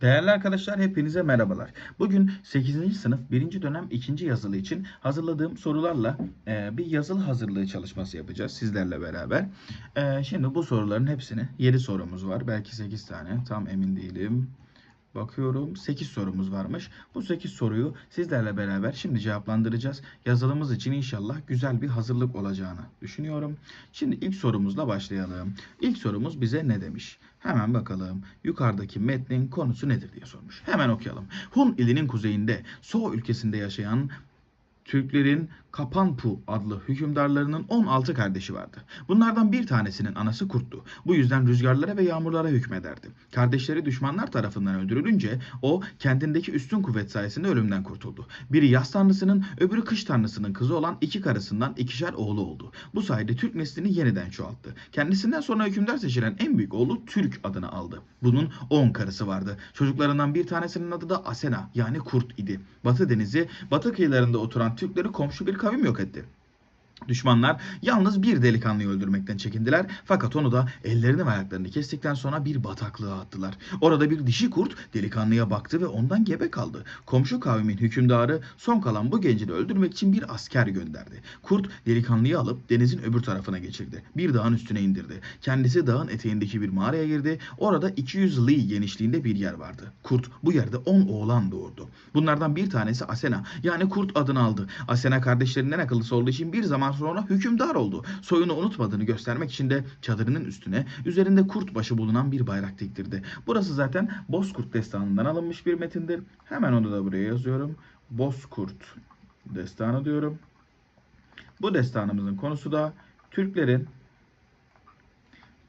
Değerli arkadaşlar hepinize merhabalar. Bugün 8. sınıf 1. dönem 2. yazılı için hazırladığım sorularla e, bir yazılı hazırlığı çalışması yapacağız sizlerle beraber. E, şimdi bu soruların hepsini 7 sorumuz var. Belki 8 tane tam emin değilim. Bakıyorum 8 sorumuz varmış. Bu 8 soruyu sizlerle beraber şimdi cevaplandıracağız. Yazılımız için inşallah güzel bir hazırlık olacağını düşünüyorum. Şimdi ilk sorumuzla başlayalım. İlk sorumuz bize ne demiş? Hemen bakalım. Yukarıdaki metnin konusu nedir diye sormuş. Hemen okuyalım. Hun ilinin kuzeyinde So ülkesinde yaşayan Türklerin Kapanpu adlı hükümdarlarının 16 kardeşi vardı. Bunlardan bir tanesinin anası kurttu. Bu yüzden rüzgarlara ve yağmurlara hükmederdi. Kardeşleri düşmanlar tarafından öldürülünce o kendindeki üstün kuvvet sayesinde ölümden kurtuldu. Biri yaz tanrısının, öbürü kış tanrısının kızı olan iki karısından ikişer oğlu oldu. Bu sayede Türk neslini yeniden çoğalttı. Kendisinden sonra hükümdar seçilen en büyük oğlu Türk adını aldı. Bunun 10 karısı vardı. Çocuklarından bir tanesinin adı da Asena yani Kurt idi. Batı denizi, batı kıyılarında oturan Türkleri komşu bir kavim yok etti. Düşmanlar yalnız bir delikanlıyı öldürmekten çekindiler fakat onu da ellerini ve ayaklarını kestikten sonra bir bataklığa attılar. Orada bir dişi kurt delikanlıya baktı ve ondan gebe kaldı. Komşu kavmin hükümdarı son kalan bu genci de öldürmek için bir asker gönderdi. Kurt delikanlıyı alıp denizin öbür tarafına geçirdi. Bir dağın üstüne indirdi. Kendisi dağın eteğindeki bir mağaraya girdi. Orada 200 li genişliğinde bir yer vardı. Kurt bu yerde 10 oğlan doğurdu. Bunlardan bir tanesi Asena yani kurt adını aldı. Asena kardeşlerinden akıllısı olduğu için bir zaman sonra hükümdar oldu. Soyunu unutmadığını göstermek için de çadırının üstüne üzerinde kurt başı bulunan bir bayrak diktirdi. Burası zaten Bozkurt destanından alınmış bir metindir. Hemen onu da buraya yazıyorum. Bozkurt destanı diyorum. Bu destanımızın konusu da Türklerin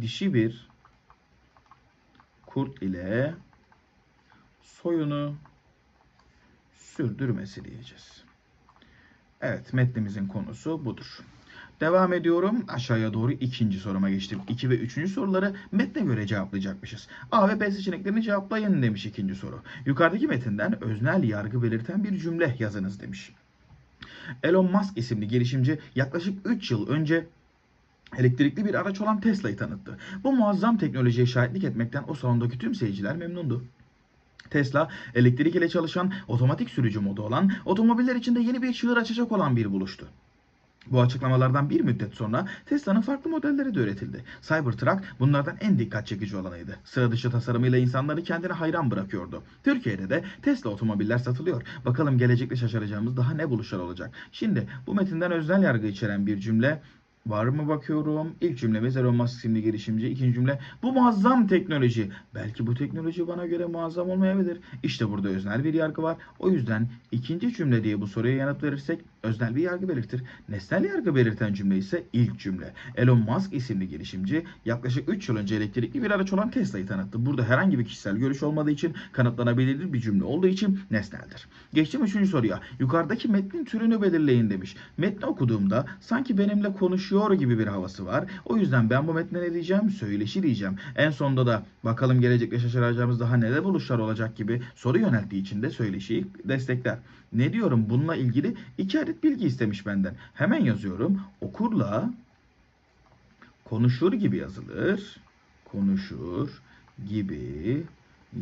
dişi bir kurt ile soyunu sürdürmesi diyeceğiz. Evet metnimizin konusu budur. Devam ediyorum. Aşağıya doğru ikinci soruma geçtim. 2 ve üçüncü soruları metne göre cevaplayacakmışız. A ve B seçeneklerini cevaplayın demiş ikinci soru. Yukarıdaki metinden öznel yargı belirten bir cümle yazınız demiş. Elon Musk isimli girişimci yaklaşık 3 yıl önce elektrikli bir araç olan Tesla'yı tanıttı. Bu muazzam teknolojiye şahitlik etmekten o salondaki tüm seyirciler memnundu. Tesla, elektrik ile çalışan otomatik sürücü modu olan, otomobiller içinde yeni bir çığır açacak olan bir buluştu. Bu açıklamalardan bir müddet sonra Tesla'nın farklı modelleri de üretildi. Cybertruck bunlardan en dikkat çekici olanıydı. Sıra dışı tasarımıyla insanları kendine hayran bırakıyordu. Türkiye'de de Tesla otomobiller satılıyor. Bakalım gelecekte şaşıracağımız daha ne buluşlar olacak. Şimdi bu metinden öznel yargı içeren bir cümle Var mı bakıyorum? İlk cümlemiz Elon Musk isimli girişimci. İkinci cümle bu muazzam teknoloji. Belki bu teknoloji bana göre muazzam olmayabilir. İşte burada öznel bir yargı var. O yüzden ikinci cümle diye bu soruya yanıt verirsek öznel bir yargı belirtir. Nesnel yargı belirten cümle ise ilk cümle. Elon Musk isimli girişimci yaklaşık 3 yıl önce elektrikli bir araç olan Tesla'yı tanıttı. Burada herhangi bir kişisel görüş olmadığı için kanıtlanabilir bir cümle olduğu için nesneldir. Geçtim üçüncü soruya. Yukarıdaki metnin türünü belirleyin demiş. Metni okuduğumda sanki benimle konuşuyor gibi bir havası var. O yüzden ben bu metne ne diyeceğim? Söyleşi diyeceğim. En sonunda da bakalım gelecekte şaşıracağımız daha neler buluşlar olacak gibi soru yönelttiği için de söyleşiyi destekler. Ne diyorum? Bununla ilgili iki adet bilgi istemiş benden. Hemen yazıyorum. Okurla konuşur gibi yazılır. Konuşur gibi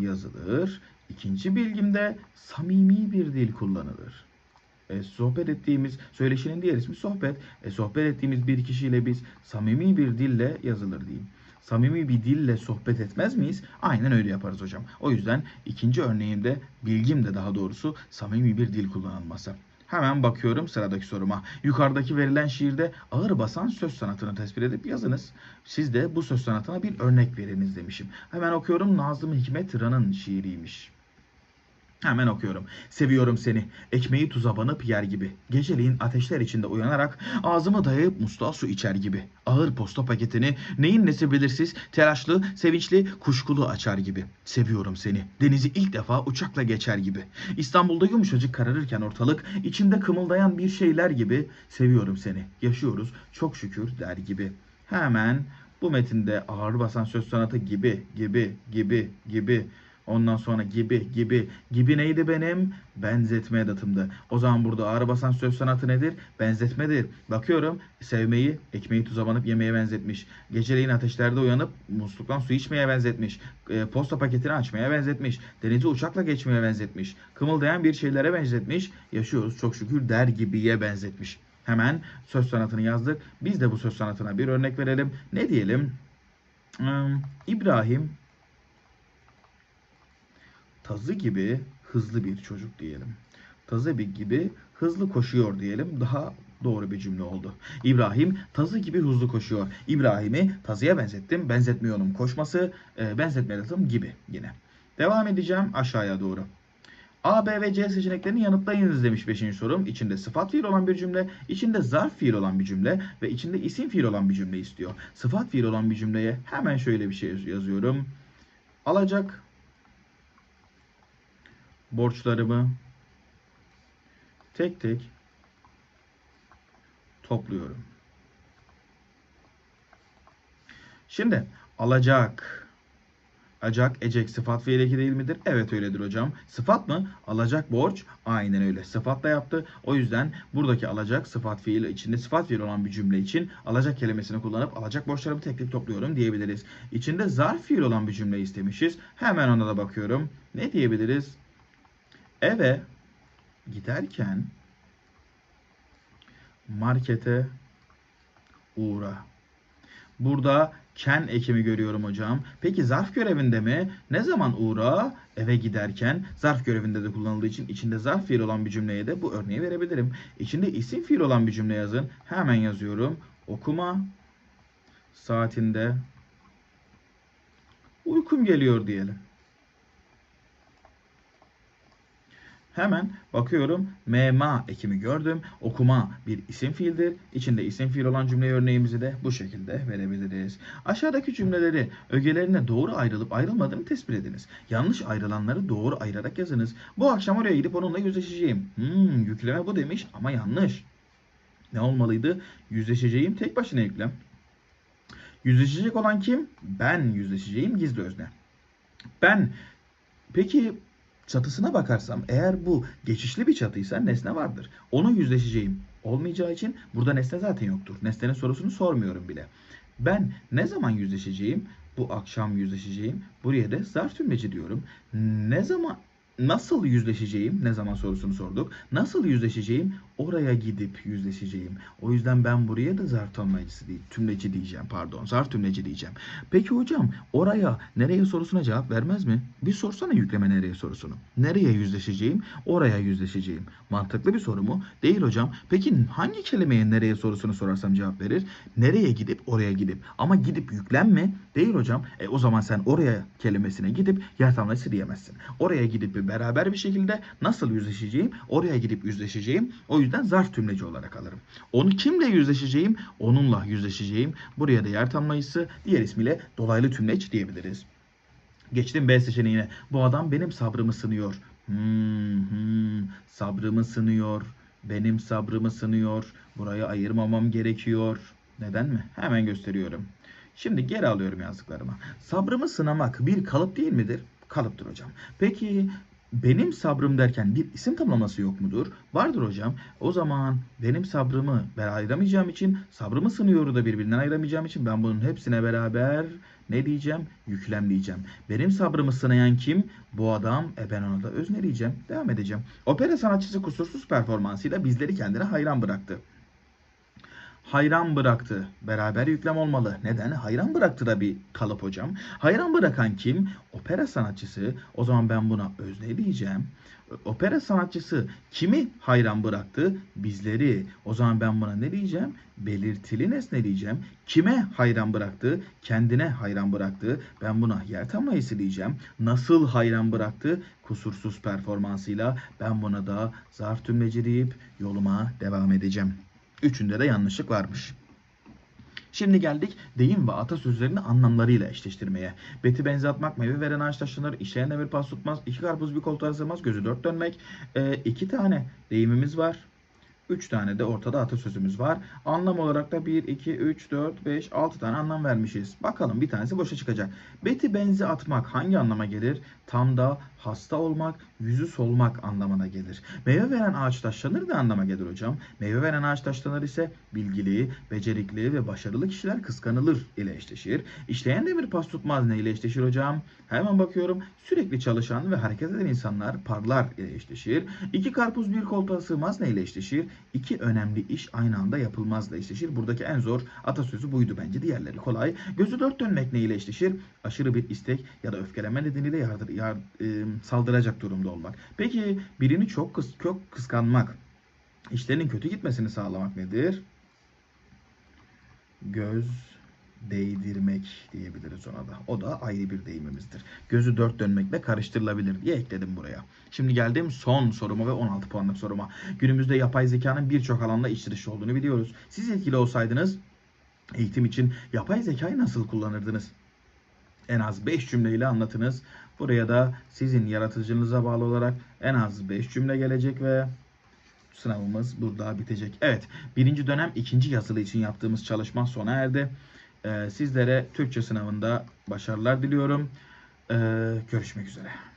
yazılır. İkinci bilgimde samimi bir dil kullanılır. E, sohbet ettiğimiz, söyleşinin diğer ismi sohbet. E, sohbet ettiğimiz bir kişiyle biz samimi bir dille yazılır diyeyim. Samimi bir dille sohbet etmez miyiz? Aynen öyle yaparız hocam. O yüzden ikinci örneğimde, bilgimde daha doğrusu samimi bir dil kullanılması. Hemen bakıyorum sıradaki soruma. Yukarıdaki verilen şiirde ağır basan söz sanatını tespit edip yazınız. Siz de bu söz sanatına bir örnek veriniz demişim. Hemen okuyorum Nazım Hikmet Ran'ın şiiriymiş. Hemen okuyorum. Seviyorum seni. Ekmeği tuza banıp yer gibi. Geceliğin ateşler içinde uyanarak ağzımı dayayıp musluğa su içer gibi. Ağır posta paketini neyin nesi belirsiz, telaşlı, sevinçli, kuşkulu açar gibi. Seviyorum seni. Denizi ilk defa uçakla geçer gibi. İstanbul'da yumuşacık kararırken ortalık, içimde kımıldayan bir şeyler gibi. Seviyorum seni. Yaşıyoruz çok şükür der gibi. Hemen bu metinde ağır basan söz sanatı gibi, gibi, gibi, gibi Ondan sonra gibi gibi gibi neydi benim? Benzetme edatımdı. O zaman burada ağır basan söz sanatı nedir? Benzetmedir. Bakıyorum sevmeyi ekmeği tuza banıp yemeye benzetmiş. Geceleyin ateşlerde uyanıp musluktan su içmeye benzetmiş. E, posta paketini açmaya benzetmiş. Denizi uçakla geçmeye benzetmiş. Kımıldayan bir şeylere benzetmiş. Yaşıyoruz çok şükür der gibiye benzetmiş. Hemen söz sanatını yazdık. Biz de bu söz sanatına bir örnek verelim. Ne diyelim? Hmm, İbrahim tazı gibi hızlı bir çocuk diyelim. Tazı gibi hızlı koşuyor diyelim. Daha doğru bir cümle oldu. İbrahim tazı gibi hızlı koşuyor. İbrahim'i tazıya benzettim. Benzetmiyorum koşması, e, benzetme edatım gibi yine. Devam edeceğim aşağıya doğru. A, B ve C seçeneklerini yanıtlayınız demiş 5. sorum. İçinde sıfat fiil olan bir cümle, içinde zarf fiil olan bir cümle ve içinde isim fiil olan bir cümle istiyor. Sıfat fiil olan bir cümleye hemen şöyle bir şey yazıyorum. Alacak borçlarımı tek tek topluyorum. Şimdi alacak Acak, ecek sıfat fiil eki değil midir? Evet öyledir hocam. Sıfat mı? Alacak borç. Aynen öyle. Sıfatla yaptı. O yüzden buradaki alacak sıfat fiil içinde sıfat fiil olan bir cümle için alacak kelimesini kullanıp alacak borçlarımı tek tek topluyorum diyebiliriz. İçinde zarf fiil olan bir cümle istemişiz. Hemen ona da bakıyorum. Ne diyebiliriz? Eve giderken markete uğra. Burada ken ekimi görüyorum hocam. Peki zarf görevinde mi? Ne zaman uğra? Eve giderken zarf görevinde de kullanıldığı için içinde zarf fiil olan bir cümleye de bu örneği verebilirim. İçinde isim fiil olan bir cümle yazın. Hemen yazıyorum. Okuma saatinde uykum geliyor diyelim. Hemen bakıyorum mema ekimi gördüm. Okuma bir isim fiildir. İçinde isim fiil olan cümle örneğimizi de bu şekilde verebiliriz. Aşağıdaki cümleleri ögelerine doğru ayrılıp ayrılmadığını tespit ediniz. Yanlış ayrılanları doğru ayırarak yazınız. Bu akşam oraya gidip onunla yüzleşeceğim. Hmm, yükleme bu demiş ama yanlış. Ne olmalıydı? Yüzleşeceğim tek başına yüklem. Yüzleşecek olan kim? Ben yüzleşeceğim gizli özne. Ben Peki çatısına bakarsam eğer bu geçişli bir çatıysa nesne vardır. Onu yüzleşeceğim olmayacağı için burada nesne zaten yoktur. Nesnenin sorusunu sormuyorum bile. Ben ne zaman yüzleşeceğim? Bu akşam yüzleşeceğim. Buraya da zarf tümleci diyorum. Ne zaman Nasıl yüzleşeceğim? Ne zaman sorusunu sorduk. Nasıl yüzleşeceğim? Oraya gidip yüzleşeceğim. O yüzden ben buraya da zarf tümleci değil, tümleci diyeceğim pardon. Zarf tümleci diyeceğim. Peki hocam oraya nereye sorusuna cevap vermez mi? Bir sorsana yükleme nereye sorusunu. Nereye yüzleşeceğim? Oraya yüzleşeceğim. Mantıklı bir soru mu? Değil hocam. Peki hangi kelimeye nereye sorusunu sorarsam cevap verir? Nereye gidip oraya gidip. Ama gidip yüklen mi? Değil hocam. E o zaman sen oraya kelimesine gidip yer tamlacısı diyemezsin. Oraya gidip beraber bir şekilde nasıl yüzleşeceğim? Oraya gidip yüzleşeceğim. O yüzden zarf tümleci olarak alırım. Onu kimle yüzleşeceğim? Onunla yüzleşeceğim. Buraya da yer tanımlayıcısı diğer ismiyle dolaylı tümleç diyebiliriz. Geçtim B seçeneğine. Bu adam benim sabrımı sınıyor. Hmm, hmm, sabrımı sınıyor. Benim sabrımı sınıyor. Burayı ayırmamam gerekiyor. Neden mi? Hemen gösteriyorum. Şimdi geri alıyorum yazdıklarıma. Sabrımı sınamak bir kalıp değil midir? Kalıptır hocam. Peki benim sabrım derken bir isim tamlaması yok mudur? Vardır hocam. O zaman benim sabrımı ben ayıramayacağım için sabrımı sınıyoru da birbirinden ayıramayacağım için ben bunun hepsine beraber ne diyeceğim? Yüklem diyeceğim. Benim sabrımı sınayan kim? Bu adam. E ben ona da özne diyeceğim. Devam edeceğim. Opera sanatçısı kusursuz performansıyla bizleri kendine hayran bıraktı hayran bıraktı. Beraber yüklem olmalı. Neden? Hayran bıraktı da bir kalıp hocam. Hayran bırakan kim? Opera sanatçısı. O zaman ben buna özne diyeceğim. Opera sanatçısı kimi hayran bıraktı? Bizleri. O zaman ben buna ne diyeceğim? Belirtili nesne diyeceğim. Kime hayran bıraktı? Kendine hayran bıraktı. Ben buna yer tamlayısı diyeceğim. Nasıl hayran bıraktı? Kusursuz performansıyla. Ben buna da zarf tümleci deyip yoluma devam edeceğim. Üçünde de yanlışlık varmış. Şimdi geldik deyim ve atasözlerini anlamlarıyla eşleştirmeye. Beti benze atmak, meyve veren ağaç taşınır, işleyen demir pas tutmaz, iki karpuz bir koltuğa sığmaz, gözü dört dönmek. Ee, iki tane deyimimiz var. 3 tane de ortada atasözümüz var. Anlam olarak da 1, 2, 3, 4, 5, 6 tane anlam vermişiz. Bakalım bir tanesi boşa çıkacak. Beti benzi atmak hangi anlama gelir? Tam da hasta olmak, yüzü solmak anlamına gelir. Meyve veren ağaç taşlanır ne anlama gelir hocam? Meyve veren ağaç taşlanır ise bilgili, becerikli ve başarılı kişiler kıskanılır ile eşleşir. İşleyen demir pas tutmaz ne ile eşleşir hocam? Hemen bakıyorum. Sürekli çalışan ve hareket eden insanlar parlar ile eşleşir. İki karpuz bir koltuğa sığmaz ne ile eşleşir? İki önemli iş aynı anda yapılmazla eşleşir. Buradaki en zor atasözü buydu bence. Diğerleri kolay. Gözü dört dönmek ne ile eşleşir? Aşırı bir istek ya da öfkeleme nedeniyle yardır, yar, e, saldıracak durumda olmak. Peki birini çok kıs, çok kıskanmak, işlerinin kötü gitmesini sağlamak nedir? Göz değdirmek diyebiliriz ona da. O da ayrı bir deyimimizdir. Gözü dört dönmekle karıştırılabilir diye ekledim buraya. Şimdi geldim son soruma ve 16 puanlık soruma. Günümüzde yapay zekanın birçok alanda iç dışı olduğunu biliyoruz. Siz etkili olsaydınız eğitim için yapay zekayı nasıl kullanırdınız? En az 5 cümleyle anlatınız. Buraya da sizin yaratıcılığınıza bağlı olarak en az 5 cümle gelecek ve sınavımız burada bitecek. Evet, birinci dönem ikinci yazılı için yaptığımız çalışma sona erdi. Ee, sizlere Türkçe sınavında başarılar diliyorum. Ee, görüşmek üzere.